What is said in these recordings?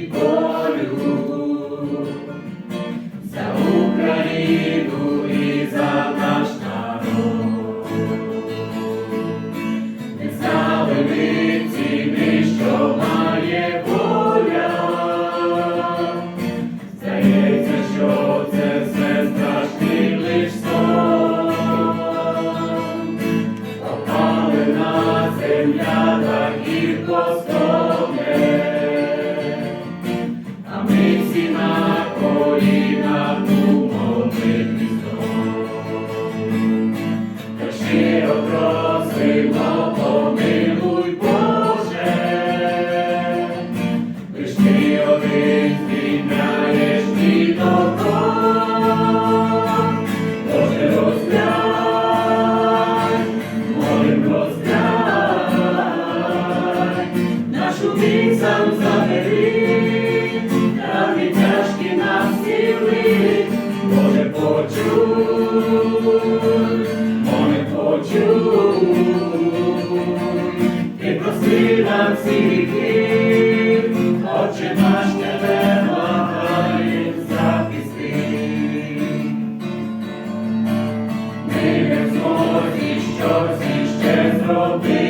від болю за Україну і за наш народ, не знали що має воля, здається, що це все страшний лиш сон, опалена земля та гірко. Ісам забери, рани тяжкі нам сіли, Боже почуй, Боже почуй, ти прости нам всі Отче наш тебе благає, захисти. Не є злоді, що всі ще зробив,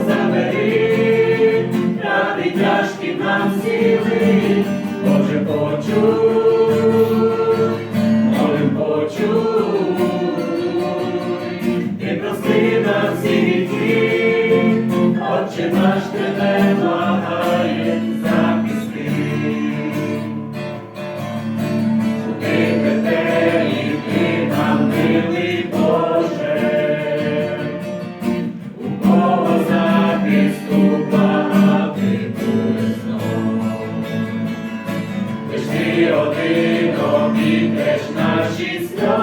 Боже почуй, молим почуй, ти прости на всі Отче наш тебе благає. she's gone.